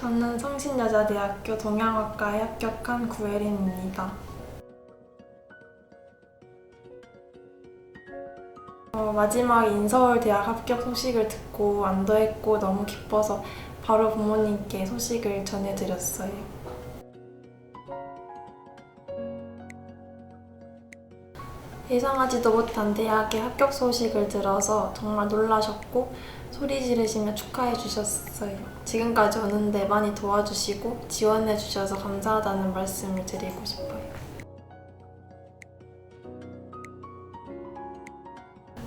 저는 성신여자대학교 동양학과에 합격한 구혜린입니다. 어, 마지막 인서울 대학 합격 소식을 듣고 안도했고 너무 기뻐서 바로 부모님께 소식을 전해드렸어요. 예상하지도 못한 대학의 합격 소식을 들어서 정말 놀라셨고 소리 지르시며 축하해 주셨어요. 지금까지 오는데 많이 도와주시고 지원해 주셔서 감사하다는 말씀을 드리고 싶어요.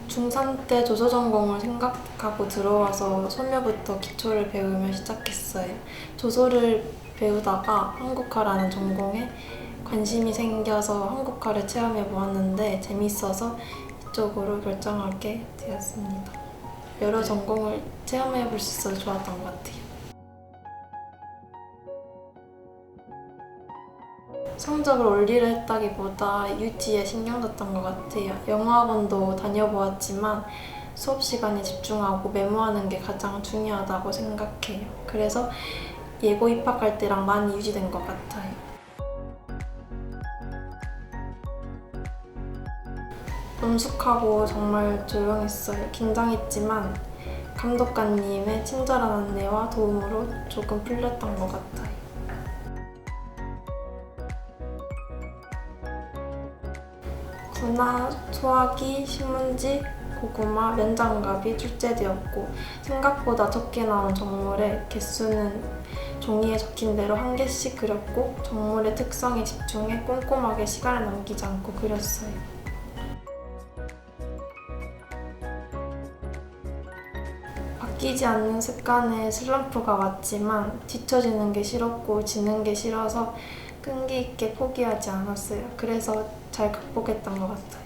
중3 때 조서 전공을 생각하고 들어와서 소묘부터 기초를 배우며 시작했어요. 조서를 배우다가 한국화라는 전공에 관심이 생겨서 한국화를 체험해 보았는데 재밌어서 이쪽으로 결정하게 되었습니다. 여러 전공을 체험해 볼 수 있어서 좋았던 것 같아요. 성적을 올리려 했다기보다 유지에 신경 썼던 것 같아요. 영어학원도 다녀보았지만 수업 시간에 집중하고 메모하는 게 가장 중요하다고 생각해요. 그래서 예고 입학할 때랑 많이 유지된 것 같아요. 엄숙하고 정말 조용했어요. 긴장했지만 감독관님의 친절한 안내와 도움으로 조금 풀렸던 것 같아요. 군화, 소화기, 신문지, 고구마, 면장갑이 출제되었고 생각보다 적게 나온 정물의 개수는 종이에 적힌 대로 한 개씩 그렸고 정물의 특성에 집중해 꼼꼼하게 시간을 남기지 않고 그렸어요. 바뀌지 않는 습관에 슬럼프가 왔지만 뒤처지는 게 싫었고 지는 게 싫어서 끈기 있게 포기하지 않았어요. 그래서 잘 극복했던 것 같아요.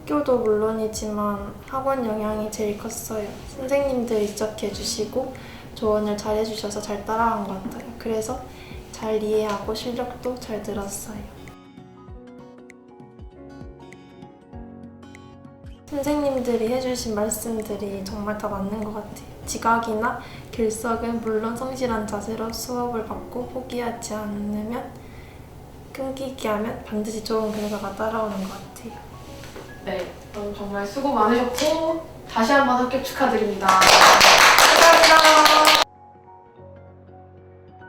학교도 물론이지만 학원 영향이 제일 컸어요. 선생님들이 지적해 주시고 조언을 잘 해주셔서 잘 따라간 것 같아요. 그래서 잘 이해하고 실력도 잘 늘었어요. 선생님들이 해주신 말씀들이 정말 다 맞는 것 같아요. 지각이나 결석은 물론 성실한 자세로 수업을 받고 포기하지 않으면 끈기 있게 하면 반드시 좋은 결과가 따라오는 것 같아요. 네, 그럼 정말 수고 많으셨고 다시 한번 합격 축하드립니다.